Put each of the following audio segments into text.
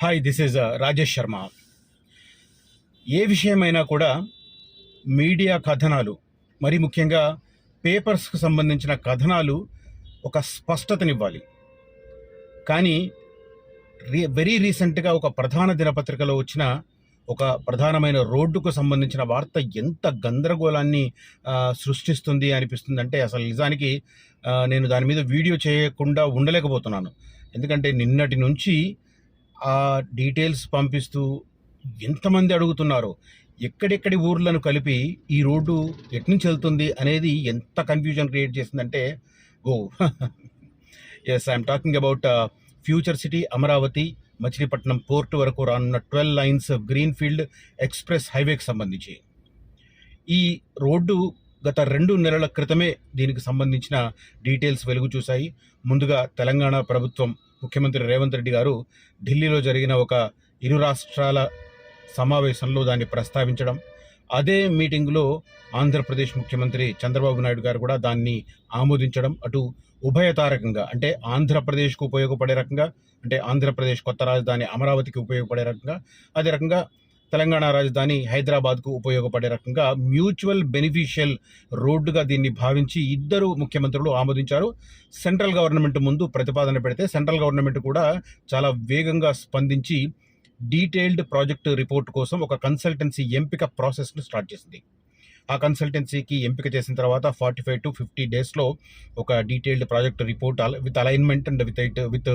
Hi this is Rajesh Sharma ఏ విషయమైనా కూడా media కథనాలు మరి ముఖ్యంగా పేపర్స్కు సంబంధించిన కథనాలు ఒక స్పష్టతనివ్వాలి. కానీ రీ వెరీ రీసెంట్గా ఒక ప్రధాన దినపత్రికలో వచ్చిన ఒక ప్రధానమైన రోడ్డుకు సంబంధించిన వార్త ఎంత గందరగోళాన్ని సృష్టిస్తుంది అనిపిస్తుంది అంటే అసలు నిజానికి నేను దాని మీద వీడియో చేయకుండా ఉండలేకపోతున్నాను. ఎందుకంటే నిన్నటి నుంచి ఆ డీటెయిల్స్ పంపిస్తూ ఎంతమంది అడుగుతున్నారో? ఎక్కడెక్కడి ఊర్లను కలిపి ఈ రోడ్డు ఎట్నుంచి వెళ్తుంది అనేది ఎంత కన్ఫ్యూజన్ క్రియేట్ చేసిందంటే ఓ yes I'm talking about future city Amaravati Machilipatnam port వరకు రానున్న ట్వెల్వ్ లైన్స్ గ్రీన్ఫీల్డ్ ఎక్స్ప్రెస్ హైవేకి సంబంధించి. ఈ రోడ్డు గత రెండు నెలల క్రితమే దీనికి సంబంధించిన డీటెయిల్స్ వెలుగు చూశాయి. ముందుగా తెలంగాణ ప్రభుత్వం ముఖ్యమంత్రి రేవంత్ రెడ్డి గారు ఢిల్లీలో జరిగిన ఒక ఇరు రాష్ట్రాల సమావేశంలో దాన్ని ప్రస్తావించడం అదే మీటింగ్లో ఆంధ్రప్రదేశ్ ముఖ్యమంత్రి చంద్రబాబు నాయుడు గారు కూడా దాన్ని ఆమోదించడం అటు ఉభయతారకంగా అంటే ఆంధ్రప్రదేశ్కు ఉపయోగపడే రకంగా అంటే ఆంధ్రప్రదేశ్ కొత్త రాజధాని అమరావతికి ఉపయోగపడే రకంగా అదే రకంగా తెలంగాణ రాజధాని హైదరాబాద్కు ఉపయోగపడే రకంగా మ్యూచువల్ బెనిఫిషియల్ రోడ్డుగా దీన్ని భావించి ఇద్దరు ముఖ్యమంత్రులు ఆమోదించారు. సెంట్రల్ గవర్నమెంట్ ముందు ప్రతిపాదన పెడితే సెంట్రల్ గవర్నమెంట్ కూడా చాలా వేగంగా స్పందించి డీటెయిల్డ్ ప్రాజెక్ట్ రిపోర్ట్ కోసం ఒక కన్సల్టెన్సీ ఎంపిక ప్రాసెస్ను స్టార్ట్ చేసింది. ఆ కన్సల్టెన్సీకి ఎంపిక చేసిన తర్వాత ఫార్టీ ఫైవ్ టు ఫిఫ్టీ డేస్లో ఒక detailed project report with alignment and with with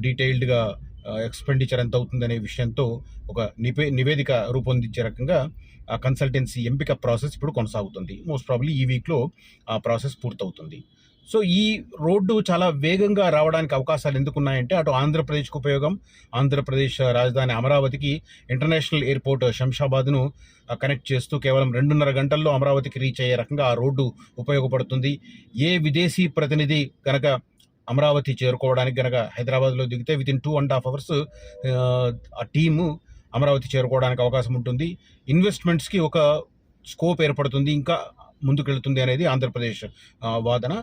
డీటెయిల్డ్గా ఎక్స్పెండిచర్ ఎంత అవుతుందనే విషయంతో ఒక నివే నివేదిక రూపొందించే రకంగా ఆ కన్సల్టెన్సీ ఎంపిక ప్రాసెస్ ఇప్పుడు కొనసాగుతుంది. మోస్ట్ ప్రాబ్లీ ఈ వీక్లో ఆ ప్రాసెస్ పూర్తవుతుంది. సో ఈ రోడ్డు చాలా వేగంగా రావడానికి అవకాశాలు ఎందుకున్నాయంటే అటు ఆంధ్రప్రదేశ్కు ఉపయోగం ఆంధ్రప్రదేశ్ రాజధాని అమరావతికి ఇంటర్నేషనల్ ఎయిర్పోర్ట్ శంషాబాద్ను కనెక్ట్ చేస్తూ కేవలం రెండున్నర గంటల్లో అమరావతికి రీచ్ అయ్యే రకంగా ఆ రోడ్డు ఉపయోగపడుతుంది. ఏ విదేశీ ప్రతినిధి కనుక అమరావతి చేరుకోవడానికి గనక హైదరాబాద్లో దిగితే with in two and half hours ఆ టీము అమరావతి చేరుకోవడానికి అవకాశం ఉంటుంది. ఇన్వెస్ట్మెంట్స్కి ఒక స్కోప్ ఏర్పడుతుంది ఇంకా ముందుకెళ్తుంది అనేది ఆంధ్రప్రదేశ్ వాదన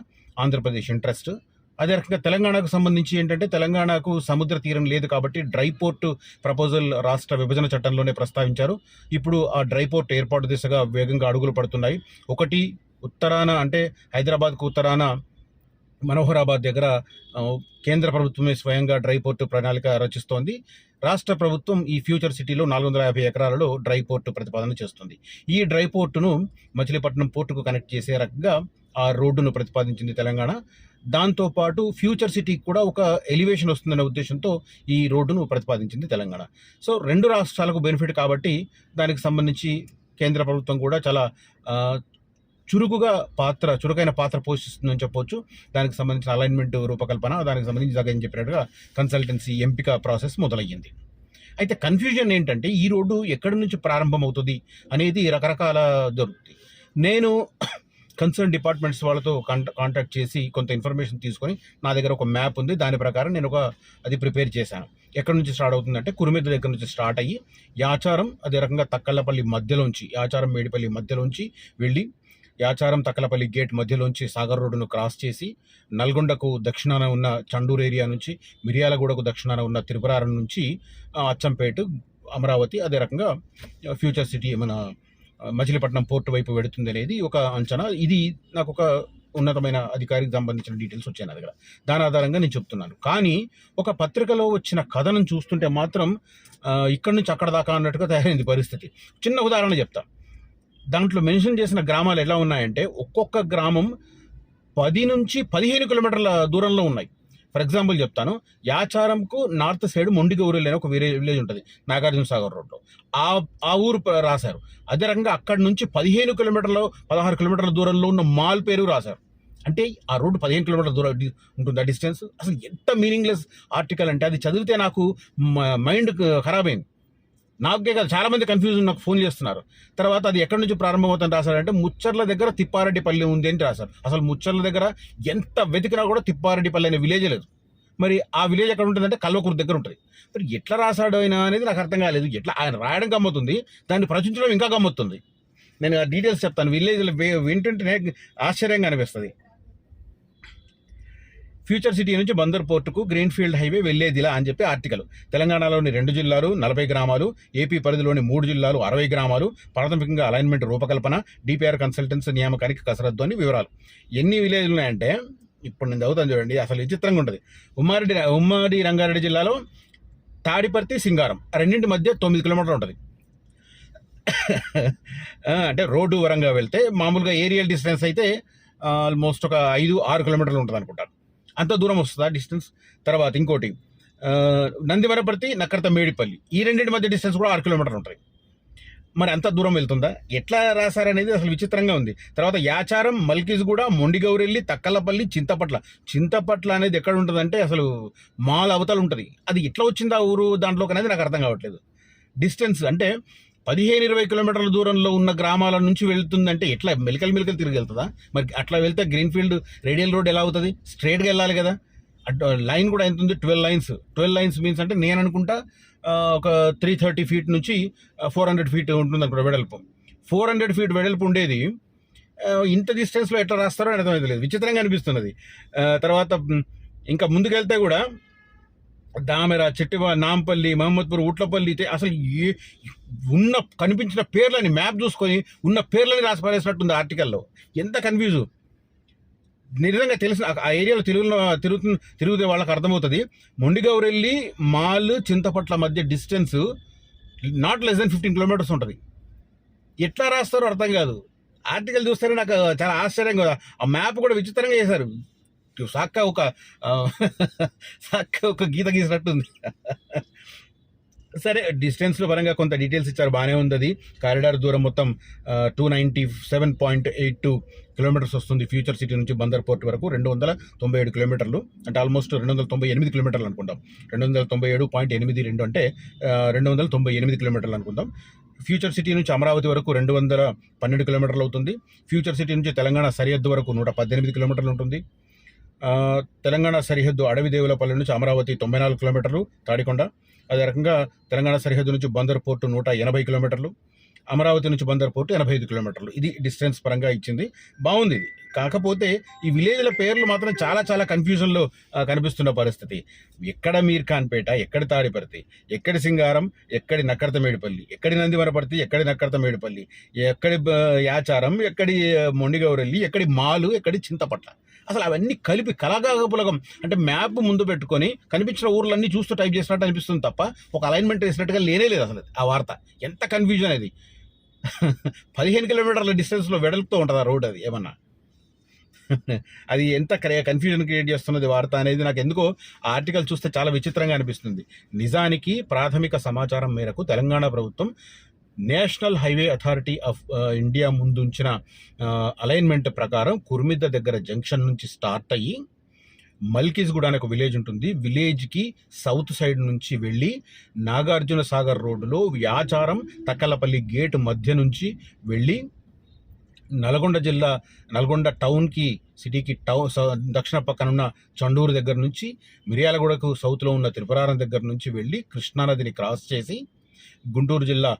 ఆంధ్రప్రదేశ్ ఇంట్రెస్ట్. అదే రకంగా తెలంగాణకు సంబంధించి ఏంటంటే తెలంగాణకు సముద్ర తీరం లేదు కాబట్టి డ్రై పోర్ట్ ప్రపోజల్ రాష్ట్ర విభజన చట్టంలోనే ప్రస్తావించారు. ఇప్పుడు ఆ డ్రై పోర్ట్ ఏర్పాటు దిశగా వేగంగా అడుగులు పడుతున్నాయి. ఒకటి ఉత్తరాన అంటే హైదరాబాద్కు ఉత్తరాన మనోహరాబాద్ దగ్గర కేంద్ర ప్రభుత్వమే స్వయంగా డ్రై పోర్టు ప్రణాళిక రచిస్తోంది. రాష్ట్ర ప్రభుత్వం ఈ ఫ్యూచర్ సిటీలో నాలుగు వందల యాభై ఎకరాలలో డ్రై పోర్టు ప్రతిపాదన చేస్తుంది. ఈ డ్రై పోర్టును మచిలీపట్నం పోర్టుకు కనెక్ట్ చేసే రకంగా ఆ రోడ్డును ప్రతిపాదించింది తెలంగాణ. దాంతోపాటు ఫ్యూచర్ సిటీకి కూడా ఒక ఎలివేషన్ వస్తుందనే ఉద్దేశంతో ఈ రోడ్డును ప్రతిపాదించింది తెలంగాణ. సో రెండు రాష్ట్రాలకు బెనిఫిట్ కాబట్టి దానికి సంబంధించి కేంద్ర ప్రభుత్వం కూడా చాలా చురుకుగా పాత్ర చురుకైన పాత్ర పోషిస్తుందని చెప్పొచ్చు. దానికి సంబంధించిన అలైన్మెంట్ రూపకల్పన దానికి సంబంధించి జగన్ చెప్పినట్టుగా కన్సల్టెన్సీ ఎంపిక ప్రాసెస్ మొదలయ్యింది. అయితే కన్ఫ్యూజన్ ఏంటంటే ఈ రోడ్డు ఎక్కడి నుంచి ప్రారంభమవుతుంది అనేది రకరకాల దొరుకుతుంది నేను కన్సర్న్ డిపార్ట్మెంట్స్ వాళ్ళతో కాంటాక్ట్ చేసి కొంత ఇన్ఫర్మేషన్ తీసుకొని నా దగ్గర ఒక మ్యాప్ ఉంది. దాని ప్రకారం నేను ఒక అది ప్రిపేర్ చేశాను. ఎక్కడి నుంచి స్టార్ట్ అవుతుందంటే కురుమిద్ద దగ్గర నుంచి స్టార్ట్ అయ్యి యాచారం అదే రకంగా తక్కల్లపల్లి మధ్యలోంచి యాచారం మేడిపల్లి మధ్యలోంచి వెళ్ళి యాచారం తక్కలపల్లి గేట్ మధ్యలోంచి సాగర్ రోడ్డును క్రాస్ చేసి నల్గొండకు దక్షిణాన ఉన్న చండూరు ఏరియా నుంచి మిర్యాలగూడకు దక్షిణాన ఉన్న త్రిపురారం నుంచి అచ్చంపేట అమరావతి అదే రకంగా ఫ్యూచర్ సిటీ మన మచిలీపట్నం పోర్టు వైపు వెడుతుంది అనేది ఒక అంచనా. ఇది నాకు ఒక ఉన్నతమైన అధికారికి సంబంధించిన డీటెయిల్స్ వచ్చాయి నా దగ్గర. దాని ఆధారంగా నేను చెప్తున్నాను. కానీ ఒక పత్రికలో వచ్చిన కథనం చూస్తుంటే మాత్రం ఇక్కడి నుంచి అక్కడ దాకా అన్నట్టుగా తయారైంది పరిస్థితి. చిన్న ఉదాహరణ చెప్తాను దాంట్లో మెన్షన్ చేసిన గ్రామాలు ఎలా ఉన్నాయంటే ఒక్కొక్క గ్రామం పది నుంచి పదిహేను కిలోమీటర్ల దూరంలో ఉన్నాయి. ఫర్ ఎగ్జాంపుల్ చెప్తాను యాచారంకు నార్త్ సైడ్ మొండిగౌరి అనే ఒక విలేజ్ ఉంటుంది నాగార్జున సాగర్ రోడ్లో. ఆ ఆ ఊరు రాశారు. అదే రకంగా అక్కడి నుంచి పదిహేను కిలోమీటర్ల పదహారు కిలోమీటర్ల దూరంలో ఉన్న మాల్ పేరు రాశారు. అంటే ఆ రోడ్డు పదిహేను కిలోమీటర్ల దూరం ఉంటుంది ఆ డిస్టెన్స్? అసలు ఎంత మీనింగ్లెస్ ఆర్టికల్ అంటే అది చదివితే నాకు మైండ్ ఖరాబ్ అయింది నాకే కాదు చాలా మంది కన్ఫ్యూజన్ నాకు ఫోన్ చేస్తున్నారు. తర్వాత అది ఎక్కడి నుంచి ప్రారంభమవుతుందని రాశారంటే ముచ్చర్ల దగ్గర తిప్పారెడ్డిపల్లి ఉంది అని రాశారు. అసలు ముచ్చర్ల దగ్గర ఎంత వెతికినా కూడా తిప్పారెడ్డిపల్లి అనే విలేజ్ లేదు. మరి ఆ విలేజ్ ఎక్కడ ఉంటుందంటే కల్వకూరు దగ్గర ఉంటుంది. మరి ఎట్లా రాశాడు ఆయన అనేది నాకు అర్థం కాలేదు. ఎట్లా ఆయన రాయడం గమ్మతుంది దాన్ని ప్రచురించడం ఇంకా గమ్ముతుంది నేను ఆ డీటెయిల్స్ చెప్తాను. విలేజ్లో వింటుంటేనే ఆశ్చర్యంగా అనిపిస్తుంది. ఫ్యూచర్ సిటీ నుంచి బందర్ పోర్టుకు గ్రీన్ఫీల్డ్ హైవే వెళ్ళేదిలా అని చెప్పి ఆర్టికల్. తెలంగాణలోని రెండు జిల్లాలు నలభై గ్రామాలు ఏపీ పరిధిలోని మూడు జిల్లాలు అరవై గ్రామాలు ప్రాథమికంగా అలైన్మెంట్ రూపకల్పన డిపిఆర్ కన్సల్టెన్స్ నియామకానికి కసరత్తు అని వివరాలు. ఎన్ని విలేజ్లు ఉన్నాయంటే ఇప్పుడు నేను చదువుతాను చూడండి అసలు విచిత్రంగా ఉంటుంది. ఉమ్మారెడ్డి ఉమ్మడి రంగారెడ్డి జిల్లాలో తాడిపర్తి సింగారం రెండింటి మధ్య తొమ్మిది కిలోమీటర్లు ఉంటుంది. అంటే రోడ్డు వరంగా వెళ్తే మామూలుగా ఏరియల్ డిస్టెన్స్ అయితే ఆల్మోస్ట్ ఒక ఐదు ఆరు కిలోమీటర్లు ఉంటుంది అనుకుంటాను అంత దూరం వస్తుందా డిస్టెన్స్? తర్వాత ఇంకోటి నందివరపర్తి నక్కర్త మేడిపల్లి. ఈ రెండింటి మధ్య డిస్టెన్స్ కూడా ఆరు కిలోమీటర్లు ఉంటుంది మరి అంత దూరం వెళ్తుందా? ఎట్లా రాశారనేది అసలు విచిత్రంగా ఉంది. తర్వాత యాచారం మల్కిజ్గూడ మొండిగౌరెల్లి తక్కలపల్లి చింతపట్ల. చింతపట్ల అనేది ఎక్కడ ఉంటుందంటే అసలు మాల్ అవతల ఉంటుంది. అది ఎట్లా వచ్చిందా ఊరు దాంట్లోకి అనేది నాకు అర్థం కావట్లేదు. డిస్టెన్స్ అంటే పదిహేను ఇరవై కిలోమీటర్ల దూరంలో ఉన్న గ్రామాల నుంచి వెళ్తుందంటే ఎట్లా మెలికలు మెలికలు తిరిగి వెళ్తుందా? మరి అట్లా వెళ్తే గ్రీన్ఫీల్డ్ రేడియల్ రోడ్ ఎలా అవుతుంది? స్ట్రైట్గా వెళ్ళాలి కదా. లైన్ కూడా ఎంత ఉంది? Twelve lines. Twelve lines means అంటే నేను అనుకుంటా ఒక త్రీ థర్టీ ఫీట్ నుంచి ఫోర్ హండ్రెడ్ ఫీట్ ఉంటుంది అనుకుంటా వెడల్పు. ఫోర్ హండ్రెడ్ ఫీట్ వెడల్పు ఉండేది ఇంత డిస్టెన్స్లో ఎట్లా రాస్తారో అని అర్థమైతే లేదు విచిత్రంగా అనిపిస్తున్నది. తర్వాత ఇంకా ముందుకెళ్తే కూడా దామెర చిట్టివా నాంపల్లి మహమ్మద్పూర్ ఉట్లపల్లి అసలు ఏ ఉన్న కనిపించిన పేర్లని మ్యాప్ చూసుకొని ఉన్న పేర్లని రాసి పారేసినట్టుంది ఆర్టికల్లో. ఎంత కన్ఫ్యూజు. నిజంగా తెలిసిన ఆ ఏరియాలో తిరుగులో తిరుగుతున్న తిరుగుతే వాళ్ళకి అర్థమవుతుంది. మొండిగౌరెల్లి మాల్ చింతపట్ల మధ్య distance not less than fifteen kilometres ఉంటుంది. ఎట్లా రాస్తారో అర్థం కాదు. ఆర్టికల్ చూస్తేనే నాకు చాలా ఆశ్చర్యం కదా. ఆ మ్యాప్ కూడా విచిత్రంగా చేశారు. సాక్క ఒక సాక్క ఒక గీత గీసినట్టుంది. సరే డిస్టెన్స్లో పరంగా కొంత డీటెయిల్స్ ఇచ్చారు బాగానే ఉంది అది కారిడార్ దూరం మొత్తం two ninety seven point eight two kilometres వస్తుంది. ఫ్యూచర్ సిటీ నుంచి బందర్ పోర్ట్ వరకు రెండు వందల తొంభై ఏడు కిలోమీటర్లు అంటే ఆల్మోస్ట్ రెండు వందల తొంభై ఎనిమిది కిలోమీటర్లు అనుకుంటాం రెండు వందల తొంభై ఏడు పాయింట్ ఎనిమిది రెండు అంటే రెండు వందల తొంభై ఎనిమిది కిలోమీటర్లు అనుకుందాం. ఫ్యూచర్ సిటీ నుంచి అమరావతి వరకు రెండు వందల పన్నెండు కిలోమీటర్లు అవుతుంది. ఫ్యూచర్ సిటీ నుంచి తెలంగాణ సరిహద్దు వరకు నూట పద్దెనిమిది కిలోమీటర్లు ఉంటుంది. తెలంగాణ సరిహద్దు అడవి దేవులపల్లి నుంచి అమరావతి తొంభై నాలుగు కిలోమీటర్లు తాడికొండ. అదే రకంగా తెలంగాణ సరిహద్దు నుంచి బందర్ పోర్టు నూట ఎనభై కిలోమీటర్లు అమరావతి నుంచి బందర్ పోర్టు ఎనభై ఐదు కిలోమీటర్లు. ఇది డిస్టెన్స్ పరంగా ఇచ్చింది. బాగుంది. ఇది కాకపోతే ఈ విలేజ్ల పేర్లు మాత్రం చాలా చాలా కన్ఫ్యూజన్లో కనిపిస్తున్న పరిస్థితి. ఎక్కడ మీర్ఖాన్పేట ఎక్కడ తాడిపర్తి ఎక్కడి సింగారం ఎక్కడి నక్కరతమేడిపల్లి ఎక్కడి నందివరపర్తి ఎక్కడి నక్కరతమేడిపల్లి ఎక్కడి బ- యాచారం ఎక్కడి మొండిగౌరెల్లి ఎక్కడి మాలు ఎక్కడి చింతపట్ల. అసలు అవన్నీ కలిపి కలగాగపులగం అంటే మ్యాప్ ముందు పెట్టుకొని కనిపించిన ఊర్లన్నీ చూస్తూ టైప్ చేసినట్టు అనిపిస్తుంది తప్ప ఒక అలైన్మెంట్ వేసినట్టుగా లేనే లేదు అసలు ఆ వార్త. ఎంత కన్ఫ్యూజన్ అది పదిహేను కిలోమీటర్ల డిస్టెన్స్లో వెడల్పుతూ ఉంటుంది ఆ రోడ్ అది ఏమన్నా? అది ఎంత కన్ఫ్యూజన్ క్రియేట్ చేస్తున్నది వార్త అనేది నాకు ఎందుకో ఆర్టికల్ చూస్తే చాలా విచిత్రంగా అనిపిస్తుంది. నిజానికి ప్రాథమిక సమాచారం మేరకు తెలంగాణ ప్రభుత్వం National Highway Authority of India ముందుంచిన alignment ప్రకారం కుర్మిద్ద దగ్గర జంక్షన్ నుంచి స్టార్ట్ అయ్యి మల్కిజ్గూడ అనే ఒక విలేజ్ ఉంటుంది. విలేజ్కి సౌత్ సైడ్ నుంచి వెళ్ళి నాగార్జున సాగర్ రోడ్డులో వ్యాచారం తక్కలపల్లి గేట్ మధ్య నుంచి వెళ్ళి నల్గొండ జిల్లా నల్గొండ టౌన్కి సిటీకి టౌన్ దక్షిణ పక్కన ఉన్న చండూరు దగ్గర నుంచి మిర్యాలగూడకు సౌత్లో ఉన్న త్రిపురారం దగ్గర నుంచి వెళ్ళి కృష్ణానదిని క్రాస్ చేసి గుంటూరు జిల్లా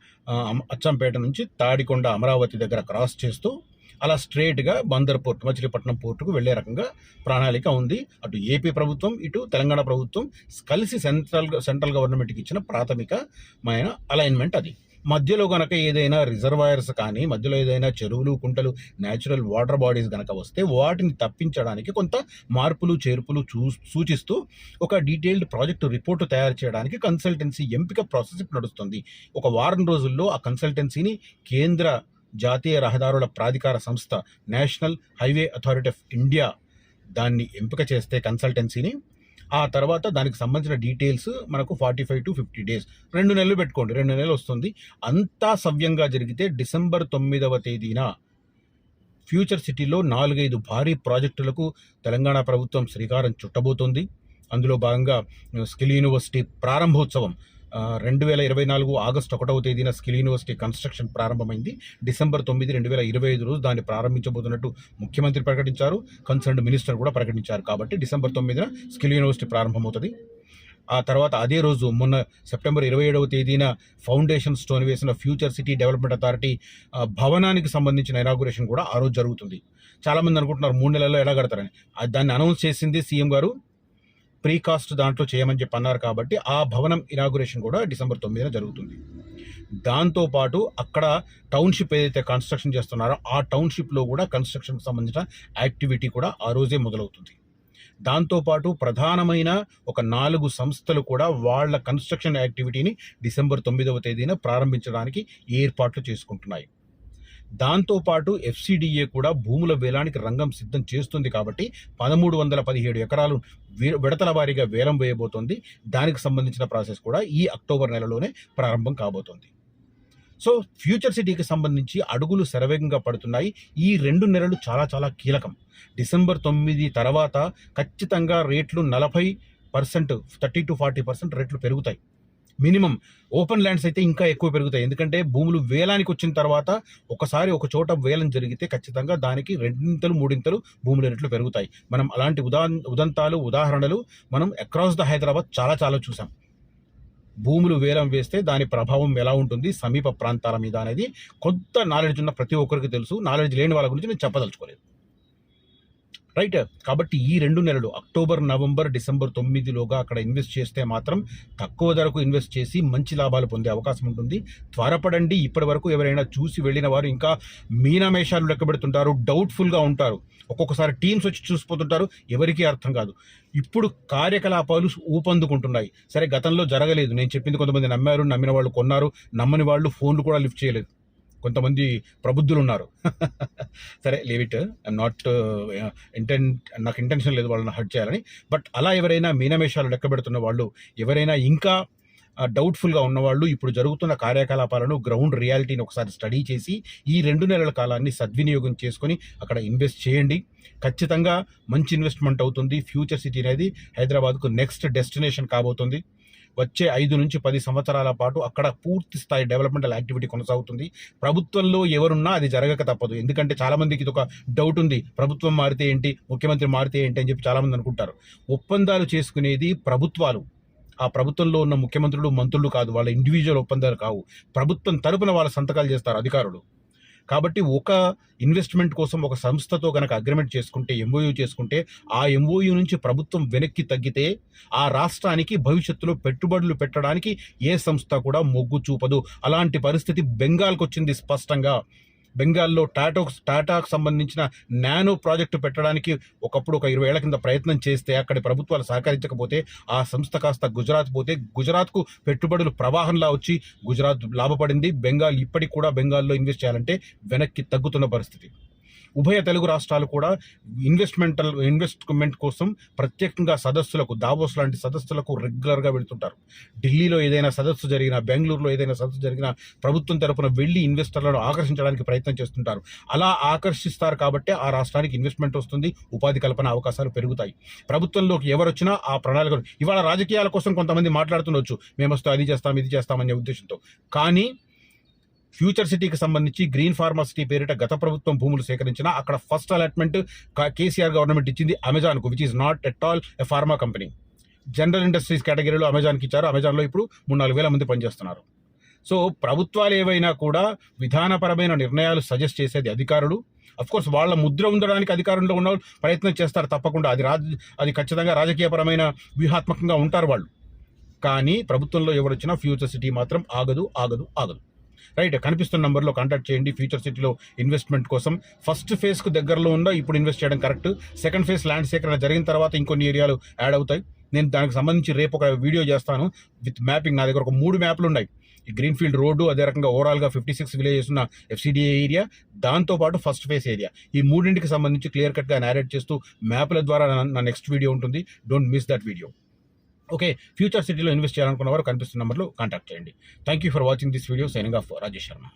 అచ్చంపేట నుంచి తాడికొండ అమరావతి దగ్గర క్రాస్ చేస్తూ అలా స్ట్రేట్గా బందర్ పోర్ట్ మచిలీపట్నం పోర్టుకు వెళ్ళే రకంగా ప్రణాళిక ఉంది. అటు ఏపీ ప్రభుత్వం ఇటు తెలంగాణ ప్రభుత్వం కలిసి సెంట్రల్ సెంట్రల్ గవర్నమెంట్కి ఇచ్చిన ప్రాథమికమైన అలైన్మెంట్ అది. మధ్యలో కనుక ఏదైనా రిజర్వాయర్స్ కానీ మధ్యలో ఏదైనా చెరువులు కుంటలు న్యాచురల్ వాటర్ బాడీస్ కనుక వస్తే వాటిని తప్పించడానికి కొంత మార్పులు చేర్పులు చూ సూచిస్తూ ఒక డీటెయిల్డ్ ప్రాజెక్టు రిపోర్టు తయారు చేయడానికి కన్సల్టెన్సీ ఎంపిక ప్రాసెస్ ఇప్పుడు నడుస్తుంది. ఒక వారం రోజుల్లో ఆ కన్సల్టెన్సీని కేంద్ర జాతీయ రహదారుల ప్రాధికార సంస్థ National Highway Authority of India దాన్ని ఎంపిక చేస్తే కన్సల్టెన్సీని ఆ తర్వాత దానికి సంబంధించిన డీటెయిల్స్ మనకు forty five to fifty days. రెండు నెలలు పెట్టుకోండి రెండు నెలలు వస్తుంది. అంతా సవ్యంగా జరిగితే డిసెంబర్ తొమ్మిదవ తేదీన ఫ్యూచర్ సిటీలో నాలుగైదు భారీ ప్రాజెక్టులకు తెలంగాణ ప్రభుత్వం శ్రీకారం చుట్టబోతోంది. అందులో భాగంగా స్కిల్ యూనివర్సిటీ ప్రారంభోత్సవం రెండు వేల ఇరవై నాలుగు ఆగస్టు ఒకటవ తేదీన స్కిల్ యూనివర్సిటీ కన్స్ట్రక్షన్ ప్రారంభమైంది. డిసెంబర్ తొమ్మిది రెండు వేల ఇరవై ఐదు రోజు దాన్ని ప్రారంభించబోతున్నట్టు ముఖ్యమంత్రి ప్రకటించారు. కన్సర్న్డ్ మినిస్టర్ కూడా ప్రకటించారు కాబట్టి డిసెంబర్ తొమ్మిదిన స్కిల్ యూనివర్సిటీ ప్రారంభమవుతుంది. ఆ తర్వాత అదే రోజు మొన్న సెప్టెంబర్ ఇరవై ఏడవ తేదీన ఫౌండేషన్ స్టోన్ వేసిన ఫ్యూచర్ సిటీ డెవలప్మెంట్ అథారిటీ భవనానికి సంబంధించిన ఇనాగురేషన్ కూడా ఆ రోజు జరుగుతుంది. చాలామంది అనుకుంటున్నారు మూడు నెలల్లో ఎలా కడతారని. అది దాన్ని అనౌన్స్ చేసింది సీఎం గారు. ప్రీ కాస్ట్ దాంట్లో చేయమని చెప్పి అన్నారు కాబట్టి ఆ భవనం ఇనాగురేషన్ కూడా డిసెంబర్ తొమ్మిదిన జరుగుతుంది. దాంతోపాటు అక్కడ టౌన్షిప్ ఏదైతే కన్స్ట్రక్షన్ చేస్తున్నారో ఆ టౌన్షిప్లో కూడా కన్స్ట్రక్షన్కి సంబంధించిన యాక్టివిటీ కూడా ఆ రోజే మొదలవుతుంది. దాంతోపాటు ప్రధానమైన ఒక నాలుగు సంస్థలు కూడా వాళ్ళ కన్స్ట్రక్షన్ యాక్టివిటీని డిసెంబర్ తొమ్మిదవ తేదీన ప్రారంభించడానికి ఏర్పాట్లు చేసుకుంటున్నాయి. దాంతోపాటు ఎఫ్సిడిఏ కూడా భూముల వేలానికి రంగం సిద్ధం చేస్తుంది కాబట్టి పదమూడు వందల పదిహేడు ఎకరాలు విడతల వారీగా వేలం వేయబోతోంది. దానికి సంబంధించిన ప్రాసెస్ కూడా ఈ అక్టోబర్ నెలలోనే ప్రారంభం కాబోతోంది. సో ఫ్యూచర్ సిటీకి సంబంధించి అడుగులు శరవేగంగా పడుతున్నాయి. ఈ రెండు నెలలు చాలా చాలా కీలకం. డిసెంబర్ తొమ్మిది తర్వాత ఖచ్చితంగా రేట్లు నలభై percent thirty to forty percent రేట్లు పెరుగుతాయి. మినిమం ఓపెన్ ల్యాండ్స్ అయితే ఇంకా ఎక్కువ పెరుగుతాయి. ఎందుకంటే భూములు వేలానికి వచ్చిన తర్వాత ఒకసారి ఒక చోట వేలం జరిగితే ఖచ్చితంగా దానికి రెండింతలు మూడింతలు భూముల రేట్లు పెరుగుతాయి. మనం అలాంటి ఉదా ఉదంతాలు ఉదాహరణలు మనం అక్రాస్ ద హైదరాబాద్ చాలా చాలా చూసాం. భూములు వేలం వేస్తే దాని ప్రభావం ఎలా ఉంటుంది? సమీప ప్రాంతాల మీద అనేది కొంత నాలెడ్జ్ ఉన్న ప్రతి ఒక్కరికి తెలుసు. నాలెడ్జ్ లేని వాళ్ళ గురించి నేను చెప్పదలుచుకోలేదు. రైట్. కాబట్టి ఈ రెండు నెలలు అక్టోబర్ నవంబర్ డిసెంబర్ తొమ్మిదిలోగా అక్కడ ఇన్వెస్ట్ చేస్తే మాత్రం తక్కువ ధరకు ఇన్వెస్ట్ చేసి మంచి లాభాలు పొందే అవకాశం ఉంటుంది. త్వరపడండి. ఇప్పటి వరకు ఎవరైనా చూసి వెళ్ళిన వారు ఇంకా మీనమేషాలు లెక్కబెడుతుంటారు డౌట్ఫుల్గా ఉంటారు. ఒక్కొక్కసారి టీమ్స్ వచ్చి చూసిపోతుంటారు. ఎవరికీ అర్థం కాదు. ఇప్పుడు కార్యకలాపాలు ఊపందుకుంటున్నాయి. సరే గతంలో జరగలేదు. నేను చెప్పింది కొంతమంది నమ్మారు నమ్మిన వాళ్ళు కొన్నారు. నమ్మని వాళ్ళు ఫోన్లు కూడా లిఫ్ట్ చేయలేదు. కొంతమంది ప్రబుద్ధులు ఉన్నారు సరే leave it I'm not intend నాకు ఇంటెన్షన్ లేదు వాళ్ళని హర్ట్ చేయాలని. బట్ అలా ఎవరైనా మీనమేషాలు లెక్క పెడుతున్న వాళ్ళు ఎవరైనా ఇంకా uh, డౌట్ఫుల్గా ఉన్నవాళ్ళు ఇప్పుడు జరుగుతున్న కార్యకలాపాలను గ్రౌండ్ రియాలిటీని ఒకసారి స్టడీ చేసి ఈ రెండు నెలల కాలాన్ని సద్వినియోగం చేసుకొని అక్కడ ఇన్వెస్ట్ చేయండి. ఖచ్చితంగా మంచి ఇన్వెస్ట్మెంట్ అవుతుంది. ఫ్యూచర్ సిటీ అనేది హైదరాబాద్కు నెక్స్ట్ డెస్టినేషన్ కాబోతుంది. వచ్చే ఐదు నుంచి పది సంవత్సరాల పాటు అక్కడ పూర్తి స్థాయి డెవలప్మెంటల్ యాక్టివిటీ కొనసాగుతుంది. ప్రభుత్వంలో ఎవరున్నా అది జరగక తప్పదు. ఎందుకంటే చాలామందికి ఇది ఒక డౌట్ ఉంది. ప్రభుత్వం మారితే ఏంటి? ముఖ్యమంత్రి మారితే ఏంటి? అని చెప్పి చాలామంది అనుకుంటారు. ఒప్పందాలు చేసుకునేది ప్రభుత్వాలు. ఆ ప్రభుత్వంలో ఉన్న ముఖ్యమంత్రులు మంత్రులు కాదు. వాళ్ళ ఇండివిజువల్ ఒప్పందాలు కావు. ప్రభుత్వం తరపున వాళ్ళ సంతకాలు చేస్తారు అధికారులు. కాబట్టి ఒక ఇన్వెస్ట్మెంట్ కోసం ఒక సంస్థతో కనుక అగ్రిమెంట్ చేసుకుంటే ఎంఓయూ చేసుకుంటే ఆ ఎంఓయూ నుంచి ప్రభుత్వం వెనక్కి తగ్గితే ఆ రాష్ట్రానికి భవిష్యత్తులో పెట్టుబడులు పెట్టడానికి ఏ సంస్థ కూడా మొగ్గు చూపదు. అలాంటి పరిస్థితి బెంగాల్కి వచ్చింది స్పష్టంగా. బెంగాల్లో టాటో టాటాకు సంబంధించిన నానో ప్రాజెక్టు పెట్టడానికి ఒకప్పుడు ఒక ఇరవై ఏళ్ళ కింద ప్రయత్నం చేస్తే అక్కడి ప్రభుత్వాలు సహకరించకపోతే ఆ సంస్థ కాస్త గుజరాత్ పోతే గుజరాత్కు పెట్టుబడులు ప్రవాహంలా వచ్చి గుజరాత్ లాభపడింది. బెంగాల్ ఇప్పటికి కూడా బెంగాల్లో ఇన్వెస్ట్ చేయాలంటే వెనక్కి తగ్గుతున్న పరిస్థితి. ఉభయ తెలుగు రాష్ట్రాలు కూడా ఇన్వెస్ట్మెంటల్ ఇన్వెస్ట్మెంట్ కోసం ప్రత్యేకంగా సదస్సులకు దావోస్ లాంటి సదస్సులకు రెగ్యులర్గా వెళ్తుంటారు. ఢిల్లీలో ఏదైనా సదస్సు జరిగినా బెంగళూరులో ఏదైనా సదస్సు జరిగినా ప్రభుత్వం తరపున వెళ్ళి ఇన్వెస్టర్లను ఆకర్షించడానికి ప్రయత్నం చేస్తుంటారు. అలా ఆకర్షిస్తారు కాబట్టి ఆ రాష్ట్రానికి ఇన్వెస్ట్మెంట్ వస్తుంది ఉపాధి కల్పన అవకాశాలు పెరుగుతాయి. ప్రభుత్వంలోకి ఎవరు వచ్చినా ఆ ప్రణాళికలు ఇవాళ రాజకీయాల కోసం కొంతమంది మాట్లాడుతుండొచ్చు. మేము వస్తే అది చేస్తాం ఇది చేస్తామనే ఉద్దేశంతో. కానీ ఫ్యూచర్ సిటీకి సంబంధించి గ్రీన్ ఫార్మా సిటీ పేరిట గత ప్రభుత్వం భూములు సేకరించిన అక్కడ ఫస్ట్ అలాట్మెంట్ కేసీఆర్ గవర్నమెంట్ ఇచ్చింది అమెజాన్కు which is not at all a pharma company general industries కేటగిరీలో అమెజాన్కి ఇచ్చారు. అమెజాన్లో ఇప్పుడు మూడు నాలుగు వేల మంది పనిచేస్తున్నారు. సో ప్రభుత్వాలు ఏవైనా కూడా విధానపరమైన నిర్ణయాలు సజెస్ట్ చేసేది అధికారులు. కోర్స్ వాళ్ళ ముద్ర ఉండడానికి అధికారంలో ఉన్న వాళ్ళు ప్రయత్నం చేస్తారు తప్పకుండా. అది రాజ అది ఖచ్చితంగా రాజకీయపరమైన వ్యూహాత్మకంగా ఉంటారు వాళ్ళు. కానీ ప్రభుత్వంలో ఎవరొచ్చినా ఫ్యూచర్ సిటీ మాత్రం ఆగదు ఆగదు ఆగదు. రైట్ కనిపిస్తున్న నెంబర్లో కాంటాక్ట్ చేయండి. ఫ్యూచర్ సిటీలో ఇన్వెస్ట్మెంట్ కోసం. ఫస్ట్ ఫేజ్కు దగ్గరలో ఉందా? ఇప్పుడు ఇన్వెస్ట్ చేయడం కరెక్ట్. సెకండ్ ఫేజ్ ల్యాండ్ సేకరణ జరిగిన తర్వాత ఇంకొన్ని ఏరియాలు యాడ్ అవుతాయి. నేను దానికి సంబంధించి రేపు ఒక వీడియో చేస్తాను. విత్ మ్యాపింగ్ నా దగ్గర ఒక మూడు మ్యాప్లు ఉన్నాయి. ఈ గ్రీన్ఫీల్డ్ రోడ్డు అదే రకంగా ఓవరాల్గా ఫిఫ్టీ సిక్స్ విలేజెస్ ఉన్న ఎఫ్సిడిఏ ఏరియా దాంతోపాటు ఫస్ట్ ఫేస్ ఏరియా. ఈ మూడింటికి సంబంధించి క్లియర్ కట్గా నేరేట్ చేస్తూ మ్యాప్ల ద్వారా నా నెక్స్ట్ వీడియో ఉంటుంది. Don't miss that video okay future సిటీలో ఇన్వెస్ట్ చేయాలనుకున్న వారు కనిపిస్తున్న నెంబర్లో కాంటాక్ట్ చేయండి. Thank you for watching this video. Signing off Rajesh Sharma.